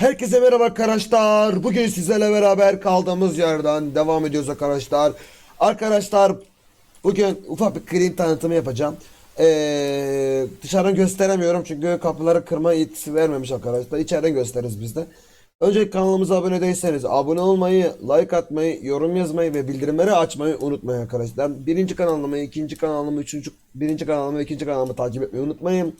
Herkese merhaba arkadaşlar. Bugün sizlerle beraber kaldığımız yerden devam ediyoruz arkadaşlar. Arkadaşlar bugün ufak bir clean tanıtımı yapacağım. Ee, dışarıdan gösteremiyorum çünkü kapıları kırma yetisi vermemiş arkadaşlar. İçeriden gösteririz biz de. Önce kanalımıza abone değilseniz abone olmayı, like atmayı, yorum yazmayı ve bildirimleri açmayı unutmayın arkadaşlar. Birinci kanalımı, ikinci kanalımı, üçüncü, birinci kanalımı ve ikinci kanalımı takip etmeyi unutmayın.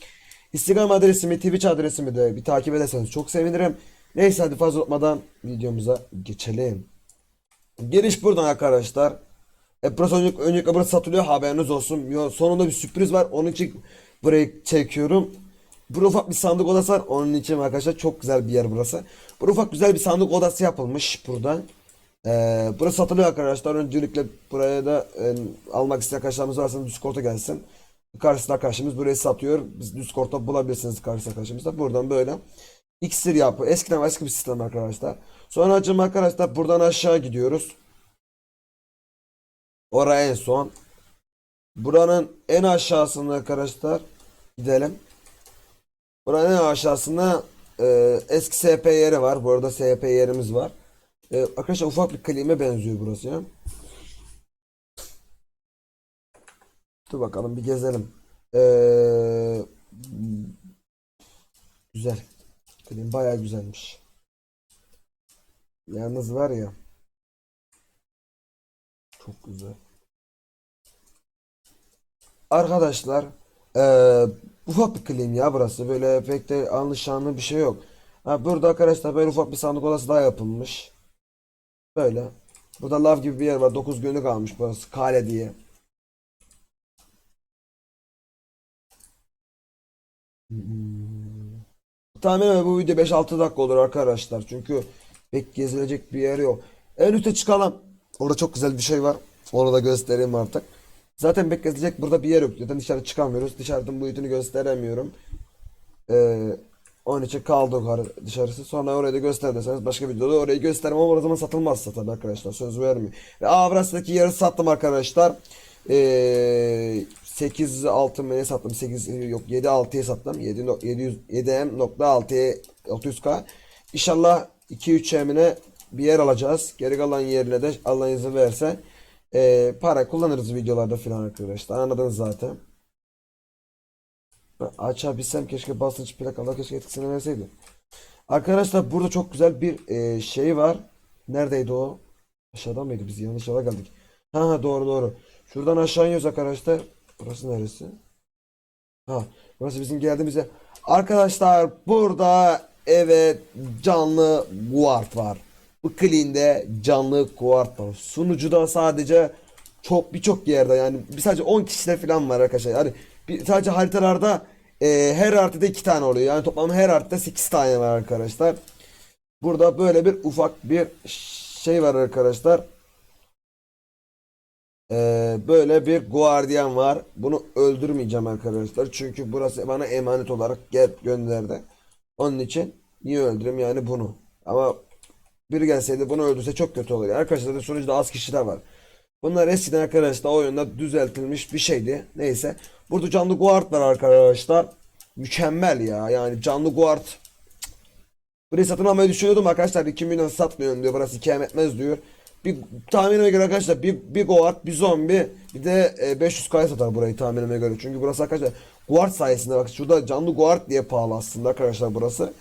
Instagram adresimi, Twitch adresimi de bir takip ederseniz çok sevinirim. Neyse hadi fazla uzatmadan videomuza geçelim. Giriş buradan arkadaşlar. E, burası öncelikle, öncelikle burası satılıyor haberiniz olsun. Yo, sonunda bir sürpriz var. Onun için burayı çekiyorum. Burada ufak bir sandık odası var. Onun için arkadaşlar çok güzel bir yer burası. Burada ufak güzel bir sandık odası yapılmış buradan. Ee, burası satılıyor arkadaşlar. Öncelikle buraya da e, almak isteyen arkadaşlarımız varsa Discord'a gelsin. Karşısında arkadaşımız burayı satıyor. Biz Discord'da bulabilirsiniz karşısında arkadaşımızda. Buradan böyle. İksir yapı. Eskiden eski bir sistem arkadaşlar. Sonra açım arkadaşlar buradan aşağı gidiyoruz. Oraya en son. Buranın en aşağısında arkadaşlar gidelim. Buranın en aşağısında e, eski SP yeri var. Bu arada SP yerimiz var. E, arkadaşlar ufak bir klime benziyor burası ya. Dur bakalım bir gezelim. Ee, güzel. Klim bayağı güzelmiş. Yalnız var ya. Çok güzel. Arkadaşlar ee, ufak bir klim ya burası. Böyle pek de anlaşanlı bir şey yok. Ha, burada arkadaşlar böyle ufak bir sandık odası daha yapılmış. Böyle. Burada lav gibi bir yer var. 9 günlük almış burası. Kale diye. Tahminen bu video 5-6 dakika olur arkadaşlar. Çünkü pek gezilecek bir yer yok. En üste çıkalım. Orada çok güzel bir şey var. Onu da göstereyim artık. Zaten pek gezilecek burada bir yer yok. Zaten dışarı çıkamıyoruz. Dışarıdan boyutunu gösteremiyorum. Ee, onun için kaldı dışarısı. Sonra orayı da göster başka videoda orayı göstermem ama o zaman satılmazsa tabii arkadaşlar. Söz vermiyor. Ve Avras'taki yarı sattım arkadaşlar. Ee, 8 6 mı ne sattım 8 yok 7 6'ya sattım 7 no- 700 7M nokta 6'ya 600k İnşallah 2 3 emine bir yer alacağız. Geri kalan yerine de Allah izin verse e, para kullanırız videolarda filan arkadaşlar. Anladınız zaten. Açabilsem keşke basınç plakalar keşke etkisini verseydi. Arkadaşlar burada çok güzel bir e, şey var. Neredeydi o? Aşağıdan mıydı biz? Yanlış yola geldik. Ha ha, doğru doğru. Şuradan aşağı iniyoruz arkadaşlar Burası neresi? Ha, burası bizim geldiğimiz yer. Arkadaşlar burada evet canlı guard var. Bu clean'de canlı guard var. Sunucuda sadece çok birçok yerde yani bir sadece 10 kişide falan var arkadaşlar. Yani bir, sadece haritalarda e, her haritada 2 tane oluyor. Yani toplam her haritada 8 tane var arkadaşlar. Burada böyle bir ufak bir şey var arkadaşlar. Ee, böyle bir guardian var. Bunu öldürmeyeceğim arkadaşlar. Çünkü burası bana emanet olarak gel gönderdi. Onun için niye öldüreyim yani bunu. Ama biri gelseydi bunu öldürse çok kötü olur. Arkadaşlar da sonuçta az kişiler var. Bunlar eskiden arkadaşlar oyunda düzeltilmiş bir şeydi. Neyse. Burada canlı guard var arkadaşlar. Mükemmel ya. Yani canlı guard. Burayı satın almayı düşünüyordum arkadaşlar. 2 milyon satmıyorum diyor. Burası kâr etmez diyor. Bir tahminime göre arkadaşlar bir, bir guard bir zombi bir de e, 500 kaya satar burayı tahminime göre. Çünkü burası arkadaşlar guard sayesinde bak şurada canlı guard diye pahalı aslında arkadaşlar burası.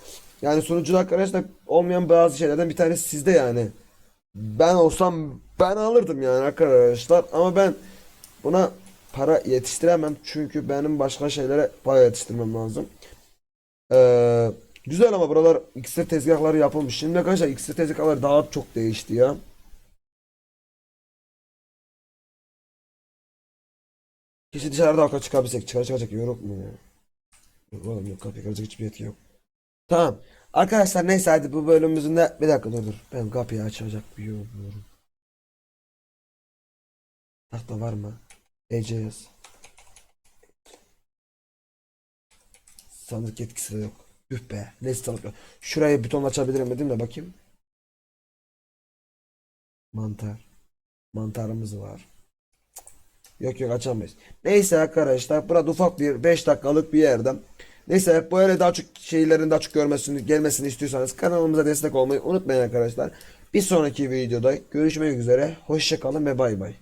Yani sunucuda arkadaşlar olmayan bazı şeylerden bir tanesi sizde yani. Ben olsam ben alırdım yani arkadaşlar ama ben buna para yetiştiremem çünkü benim başka şeylere para yetiştirmem lazım. Ee, güzel ama buralar iksir tezgahları yapılmış. Şimdi arkadaşlar iksir tezgahları daha çok değişti ya. Keşke dışarıda halka çıkabilsek. Çıkar çıkacak yok mu ya? Yok oğlum yok kapıyı kıracak hiçbir yetki yok. Tamam. Arkadaşlar neyse hadi bu bölümümüzün de bir dakika dur dur. Ben kapıyı açacak bir yol buluyorum. Tahta var mı? ECS. Sandık yetkisi de yok. Üf be. Neyse sandık yok. Şurayı buton açabilirim dedim de bakayım. Mantar. Mantarımız var. Yok yok açamayız. Neyse arkadaşlar burada ufak bir 5 dakikalık bir yerden Neyse bu öyle daha çok şeylerin daha çok görmesini gelmesini istiyorsanız kanalımıza destek olmayı unutmayın arkadaşlar. Bir sonraki videoda görüşmek üzere. Hoşçakalın ve bay bay.